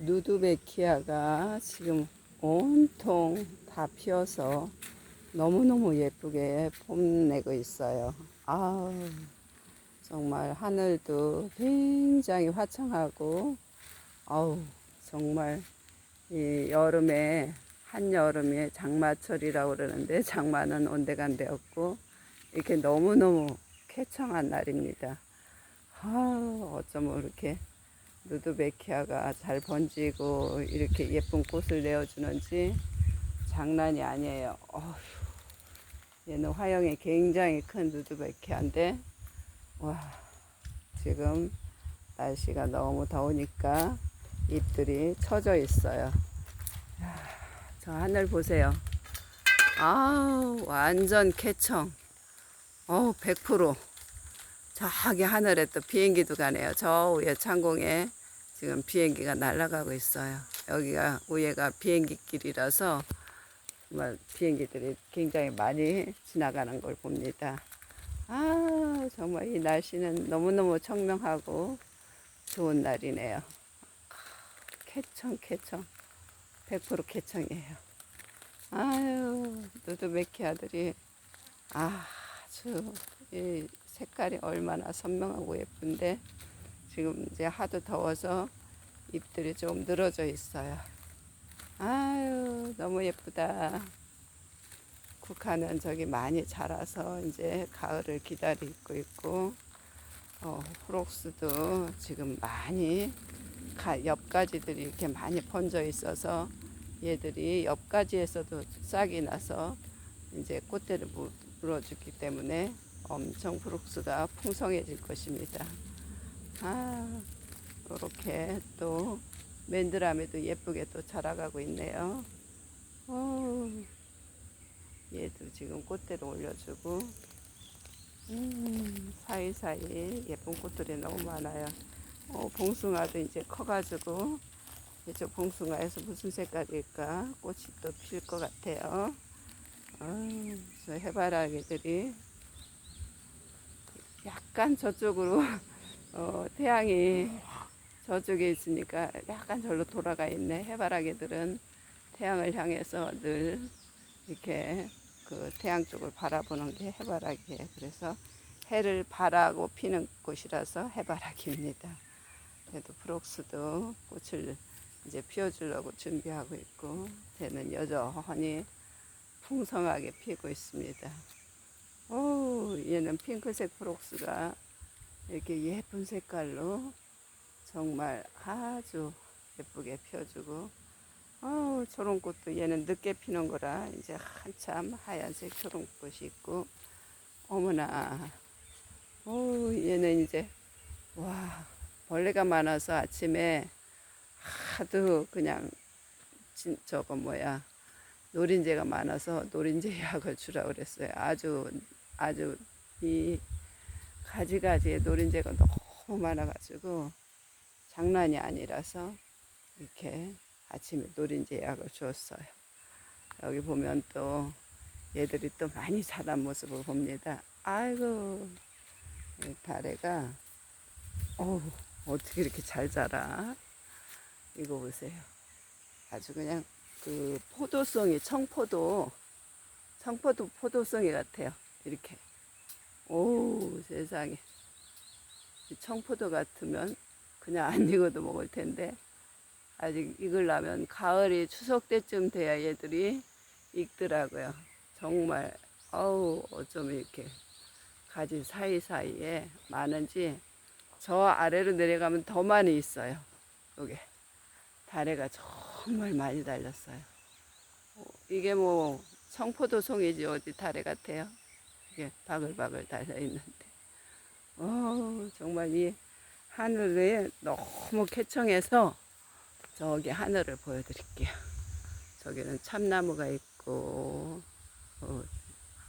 누드베키아가 지금 온통 다 피어서 너무너무 예쁘게 뽐내고 있어요. 아우, 정말 하늘도 굉장히 화창하고, 아우, 정말 이 여름에, 한여름에 장마철이라고 그러는데 장마는 온데간데 없고, 이렇게 너무너무 쾌청한 날입니다. 아, 어쩌면 이렇게 누드베키아가 잘 번지고 이렇게 예쁜 꽃을 내어주는지 장난이 아니에요. 어휴, 얘는 화형이 굉장히 큰 누드베키아인데 와 지금 날씨가 너무 더우니까 잎들이 처져 있어요. 야, 저 하늘 보세요. 아우 완전 쾌청. 어우 100% 저기 하늘에 또 비행기도 가네요. 저 위에 창공에 지금 비행기가 날아가고 있어요. 여기가 위에가 비행기 길이라서 정말 비행기들이 굉장히 많이 지나가는 걸 봅니다. 아, 정말 이 날씨는 너무너무 청명하고 좋은 날이네요. 쾌청, 쾌청. 100% 쾌청이에요. 아유, 누드베키 아들이 아주 이 색깔이 얼마나 선명하고 예쁜데 지금 이제 하도 더워서 잎들이 좀 늘어져 있어요. 아유 너무 예쁘다. 국화는 저기 많이 자라서 이제 가을을 기다리고 있고 어, 프록스도 지금 많이 가, 옆가지들이 이렇게 많이 번져 있어서 얘들이 옆가지에서도 싹이 나서 이제 꽃대를 물- 물어주기 때문에 엄청 프룩스가 풍성해질 것입니다. 아, 이렇게 또 맨드라미도 예쁘게 또 자라가고 있네요. 어, 얘도 지금 꽃대를 올려주고, 음, 사이사이 예쁜 꽃들이 너무 많아요. 어, 봉숭아도 이제 커가지고, 이쪽 봉숭아에서 무슨 색깔일까? 꽃이 또 필 것 같아요. 어, 저 해바라기들이 약간 저쪽으로 어, 태양이 저쪽에 있으니까 약간 절로 돌아가 있네. 해바라기들은 태양을 향해서 늘 이렇게 그 태양 쪽을 바라보는 게 해바라기예요. 그래서 해를 바라고 피는 곳이라서 해바라기입니다. 그래도 프록스도 꽃을 이제 피워주려고 준비하고 있고, 걔는 여전히 풍성하게 피고 있습니다. 오, 얘는 핑크색 프록스가 이렇게 예쁜 색깔로 정말 아주 예쁘게 펴주고, 어 초롱 꽃도 얘는 늦게 피는 거라 이제 한참 하얀색 초롱 꽃이 있고, 어머나, 오, 얘는 이제 와 벌레가 많아서 아침에 하도 그냥 진, 저거 뭐야 노린재가 많아서 노린재 약을 주라 그랬어요. 아주 아주 이 가지가지의 노린재가 너무 많아가지고 장난이 아니라서 이렇게 아침에 노린재 약을 주었어요. 여기 보면 또 얘들이 또 많이 자란 모습을 봅니다. 아이고 이 다래가 어우 어떻게 이렇게 잘 자라? 이거 보세요. 아주 그냥 그 포도송이 청포도 청포도 포도송이 같아요. 이렇게 오 세상에 이 청포도 같으면 그냥 안 익어도 먹을 텐데 아직 익으려면 가을이 추석 때쯤 돼야 얘들이 익더라고요. 정말 어우 어쩜 이렇게 가지 사이사이에 많은지 저 아래로 내려가면 더 많이 있어요. 요게 다래가 정말 많이 달렸어요. 어, 이게 뭐 청포도 송이지 어디 다래 같아요. 이게 바글바글 달려 있는데. 어, 정말 이 하늘에 너무 쾌청해서 저기 하늘을 보여드릴게요. 저기는 참나무가 있고 어,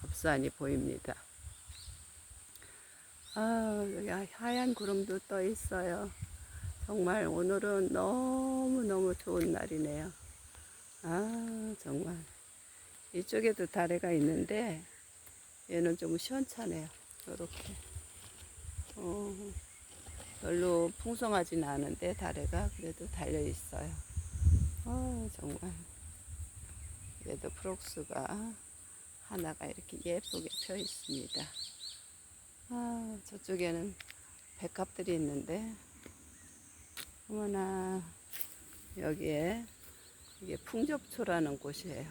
합산이 보입니다. 아, 여기 하얀 구름도 떠 있어요. 정말 오늘은 너무너무 좋은 날이네요. 아, 정말. 이쪽에도 다래가 있는데, 얘는 좀 시원찮아요. 이렇게. 어, 별로 풍성하진 않은데 다래가 그래도 달려 있어요. 아 정말 얘도 프록스가 하나가 이렇게 예쁘게 펴 있습니다. 아 저쪽에는 백합들이 있는데 어머나 여기에 이게 풍접초라는 곳이에요.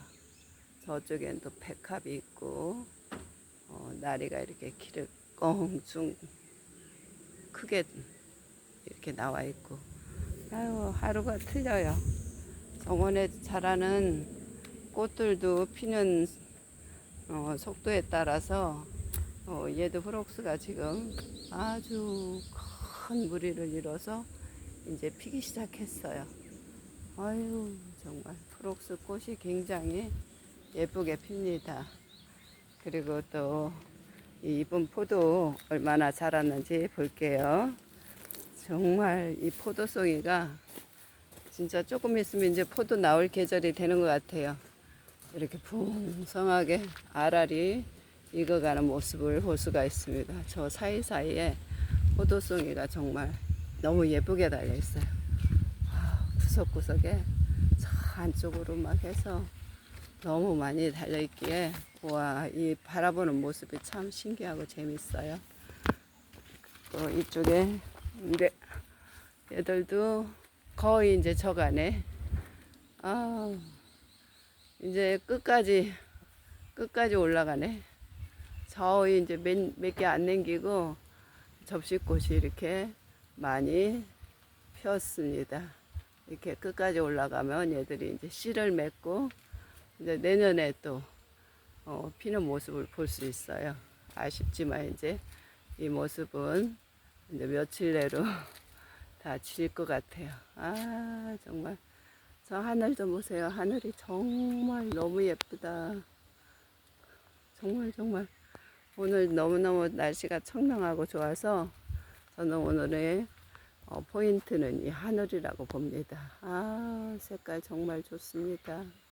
저쪽엔 또 백합이 있고 어, 나리가 이렇게 길을 껑충 크게 이렇게 나와 있고 아유 하루가 틀려요. 정원에 자라는 꽃들도 피는 어, 속도에 따라서 어, 얘도 프록스가 지금 아주 큰 무리를 이뤄서 이제 피기 시작했어요. 아유 정말 프록스 꽃이 굉장히 예쁘게 핍니다. 그리고 또이 이쁜 포도 얼마나 자랐는지 볼게요. 정말 이 포도송이가 진짜 조금 있으면 이제 포도 나올 계절이 되는 것 같아요. 이렇게 풍성하게 알알이 익어가는 모습을 볼 수가 있습니다. 저 사이사이에 포도송이가 정말 너무 예쁘게 달려 있어요. 아, 구석구석에 저 안쪽으로 막 해서 너무 많이 달려 있기에 와 이 바라보는 모습이 참 신기하고 재밌어요. 또 이쪽에 이제 얘들도 거의 이제 저가네. 아 이제 끝까지 끝까지 올라가네. 저 이제 몇 개 안 남기고 접시꽃이 이렇게 많이 폈습니다. 이렇게 끝까지 올라가면 얘들이 이제 씨를 맺고 이제 내년에 또 어, 피는 모습을 볼 수 있어요. 아쉽지만 이제 이 모습은 이제 며칠 내로 다 질 것 같아요. 아 정말 저 하늘 좀 보세요. 하늘이 정말 너무 예쁘다. 정말 정말 오늘 너무너무 날씨가 청명하고 좋아서 저는 오늘의 어, 포인트는 이 하늘이라고 봅니다. 아 색깔 정말 좋습니다.